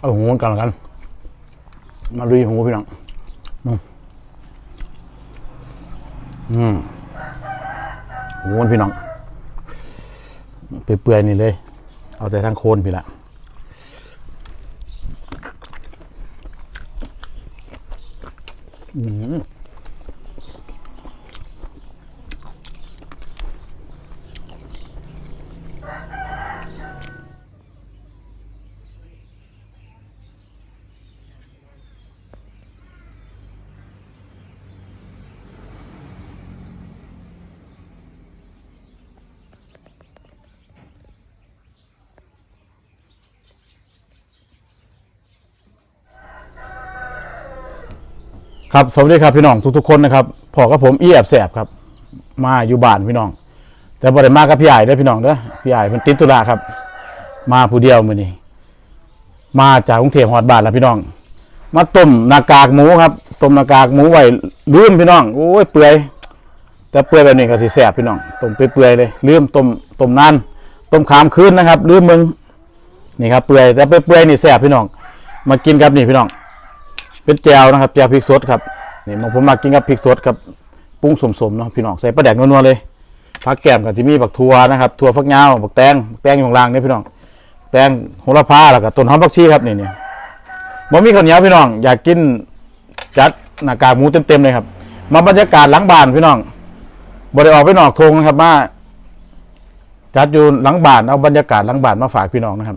เอาหูกันแล้วกัน มาลุยหูพี่น้องอืมอืมหูมันพี่น้องเปื่อยๆนี่เลย เอาแต่ทางโคนพี่ละอืม ครับสวัสดีครับพี่น้องทุกๆคนนะครับพอกับผมเอีแอบแสบครับ มาอยู่บ้านพี่น้อง แต่บ่ได้มากับพี่ใหญ่เด้พี่น้องเด้อพี่ใหญ่มันติดธุระครับ มาผู้เดียวมือนี้มาจากกรุงเทพฮอดบ้านแล้วพี่น้อง มาต้มหน้ากากหมูครับต้มหน้ากากหมูไว้ลืมพี่น้องโอ้ยเปื่อยแต่เปื่อยแบบนี้ก็สิแสบพี่น้องต้มเปื่อยๆเลยลืมต้มต้มนานต้มขามคืนนะครับลืมมึงนี่ครับเปื่อยแต่เปื่อยๆนี่แสบพี่น้อง มากินกับนี่พี่น้อง เป็นแจวนะครับแจวพริกสดครับนี่มผมมากินกับพริกสดครับปรุงสมๆเนาะพี่น้องใส่ปลาแดกนัวๆเลยผักแกมกับที่มีบักทัวนะครับทัวฟักยาวบักแตงบักแตงอยู่ข้างล่างนี่พี่น้อง แตงโหระพาแล้วก็ต้นหอมผักชีครับนี่เนี่บ่มีข้าวเหนียวพี่น้องอยากกินจัดหน้ากากหมูเต็มๆเลยครับ มาบรรยากาศหลังบ้านพี่น้องบ่ได้ออกไปนอกทงนะครับมาจัดอยู่หลังบ้านเอาบรรยากาศหลังบ้านมาฝากพี่น้องนะครับ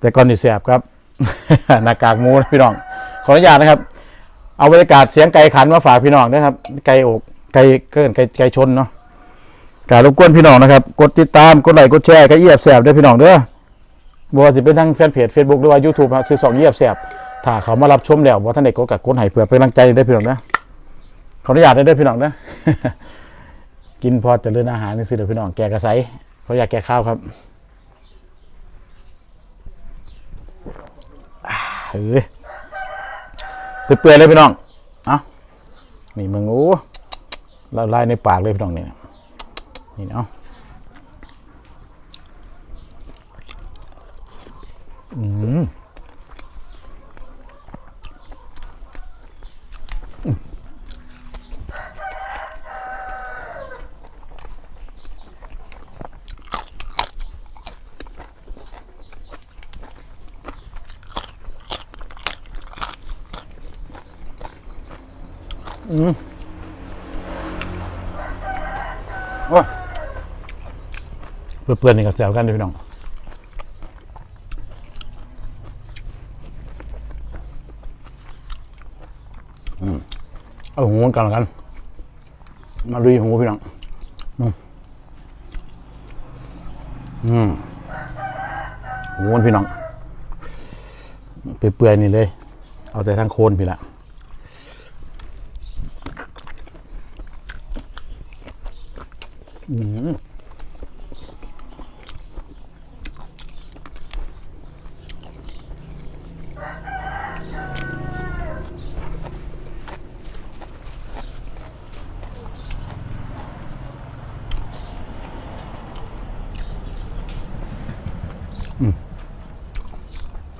แต่ก่อนนี่แสบครับหน้ากากหมูนะพี่น้อง ขออนุญาตนะครับ เอาบรรยากาศเสียงไก่ขันมาฝากพี่น้องนะครับ ไก่อกไก่เกินไก่ไก่ชนเนาะกรารบกวนพี่น้องนะครับ กดติดตาม กดไลค์ กดแชร์ก็เยียบแสบด้วยพี่น้องเด้อบ่ว่าจะเป็นทั้งแฟนเพจ Facebook หรือว่า YouTube ฮะซื้อสองเยียบแสบถ้าเขามารับชมแล้วว่าท่านเด็กก็กัดกดให้เพื่อเป็นกำลังใจได้พี่น้องนะขออนุญาตได้ด้วยพี่น้องนะกินพอจะเลื่อนอาหารนี่สิเดี๋ยวพี่น้องแกกระไซเขาอยากแกข้าวครับเฮ้ เปื่อยๆเลยพี่น้องเอานี่มึงโอ้ละลายในปากเลยพี่น้องนี่นี่เนาะอืม อืมโอ้ยเพื่อนๆนี่ก็แซวกันเลยพี่น้องอืมเอาหูกันแล้วกัน มาลุยหูพี่น้องอืมหูมันพี่น้องเปื่อยๆนี่เลย เอาแต่ทางโคนพี่ละ อืม ใ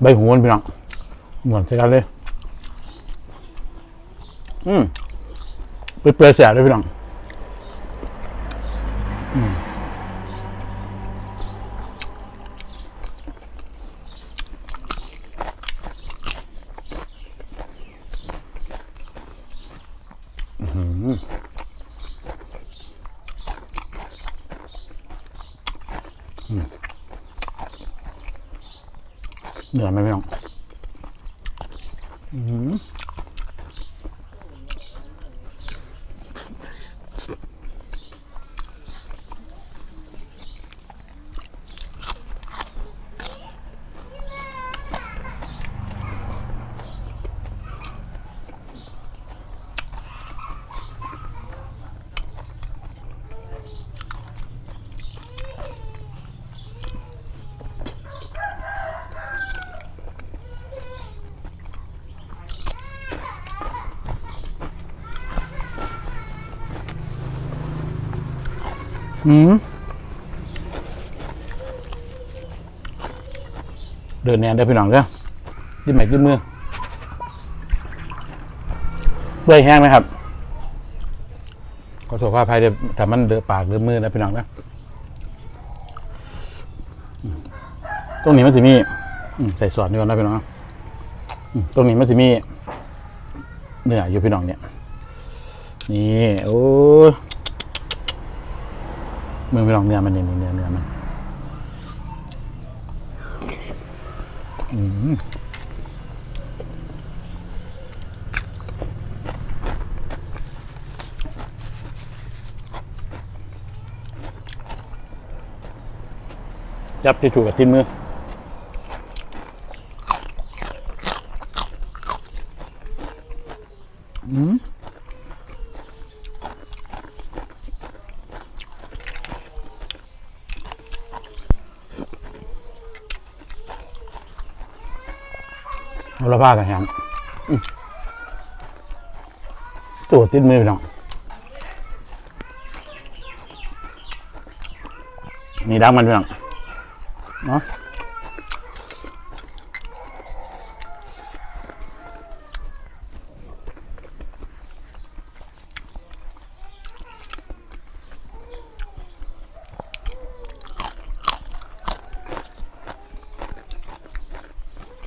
บหูมันพี่น้องเหมือนใส่กันเลย อืมเปื่อยๆแสบเลยพี่น้อง เหนื่อยไหมพี่น้องอื้อหือ อืมเดินแนนได้พี่น้องเด้อดิ้นไหมดิ้นมือเบื่อยแห้งไหมครับก็สุขภาพภายเด้อแต่มันเดือปากเดือมือนะพี่น้องนะตรงนี้มันจะมีใส่สอดนี่ก่อนะพี่น้องตรงนี้มันจะมีเนื้ออยู่พี่น้องเนี่ย นี่ โอ้ มึงไปลองเนื้อมันนี่ยเนื้อเนื้อมันอืมจับที่ถูกกับติ้นมือมเอาละ ผ้ากันแฮมตัวติดมือพี่น้องมีดังมันพี่น้องเนาะ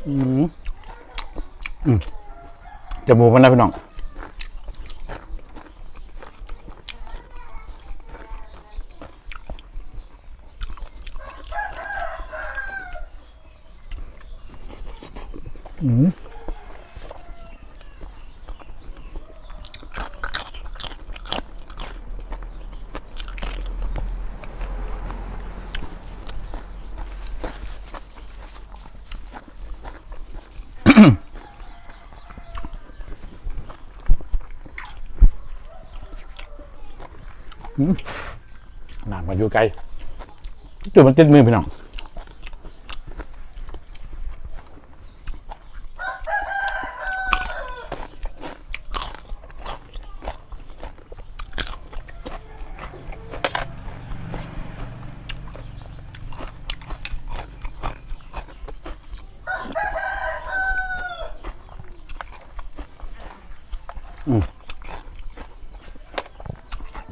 อืมอืม จมูกมันนะพี่น้อง อืม หนักมาอยู่ไกลจุดมันติดมือพี่น้อง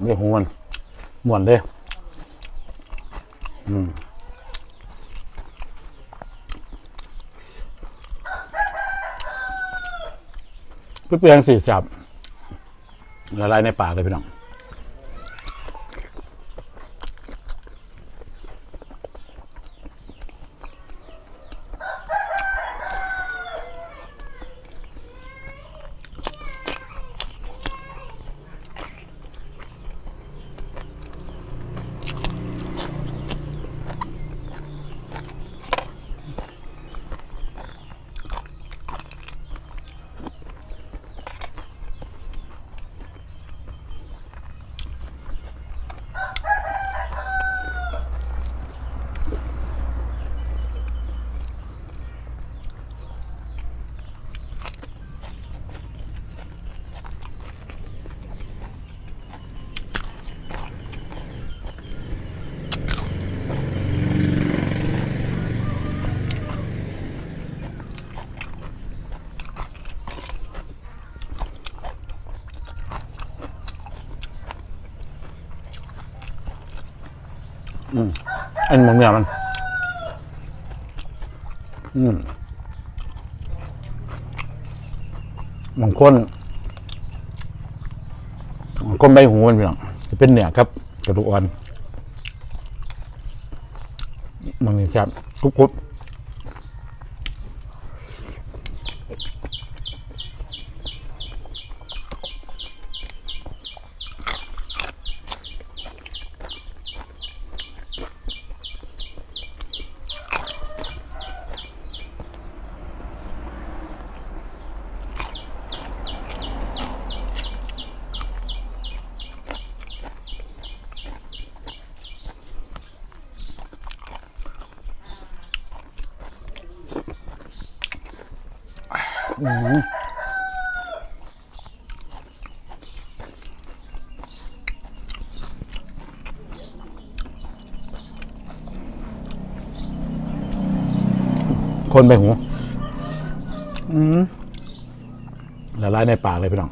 นี่หูมัน ม่วนเลยอืมเปรี้ยนสีสับละลายในปากเลยพี่น้อง อันหมองเนื้อมัน อืมบางคนบางคนใบหูมันเปล่าจะเป็นเนื้อครับ กระดูกอ่อนมังทีครับกรุบกรุบ คนไปหู อืมละลายในปากเลยพี่น้อง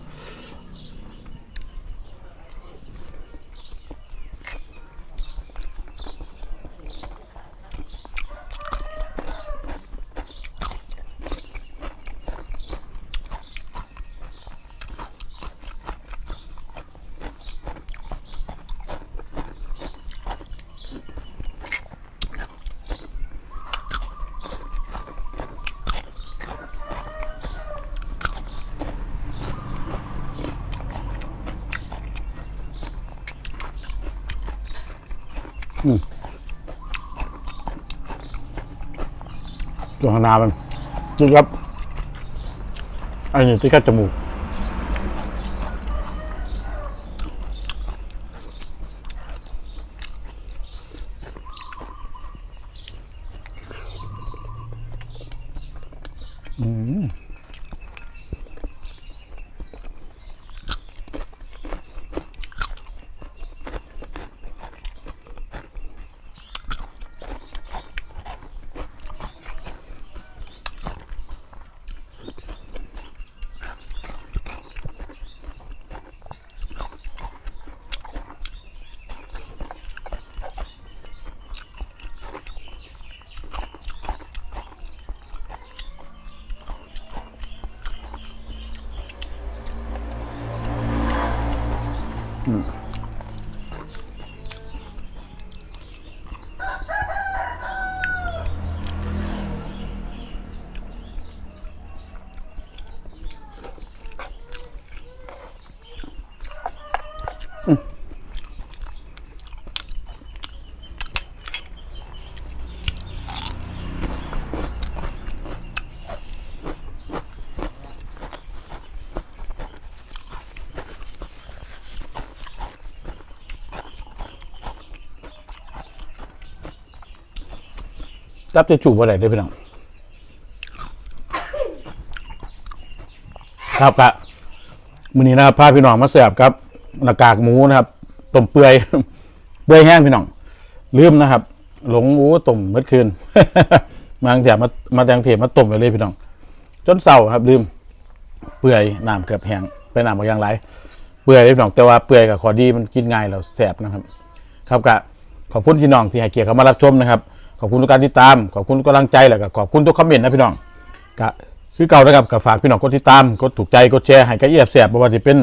ตัวหนามันจิครับอันนี้ที่กัดจมูกอืม รับจะจูบอะไรได้พี่น้องครับกะมื้อนี้นะครับพาพี่น้องมาแสบครับหน้ากากหมูนะครับต้มเปื่อยเปื่อยแห้งพี่น้องลืมนะครับ หลงหมูต้มเมื่อคืนมาทางเถียมามาทางเถียมาต้มไปเลยพี่น้อง จนเศร้าครับ ลืม เปื่อยน้ำเกือบแห้งไปน้ำบางอย่างไรเปื่อยเลยพี่น้องแต่ว่าเปื่อยกับขอดีมันกินง่ายแล้วแสบนะครับ ครับกะขอบคุณพี่น้องที่ให้เกียรติเข้ามารับชมนะครับ ขอบคุณทุกการติดตาม ขอบคุณทุกกำลังใจแล้วก็ขอบคุณทุกคอมเมนต์นะพี่น้องก็คือเก่านะครับก็ฝากพี่น้องกดติดตาม กดถูกใจ กดแชร์ ให้กับเอียบแสบไม่ว่าจะเป็น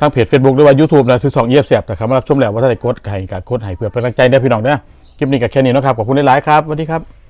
ทางเพจ Facebook หรือว่า YouTube นะซื้อสองเอียบแสบแต่เข้ามารับชมแล้วว่าถ้าได้กดให้กับกดให้เพื่อเป็นกำลังใจได้พี่น้องเด้อคลิปนี้ก็แค่นี้นะครับ ขอบคุณหลายๆครับสวัสดีครับ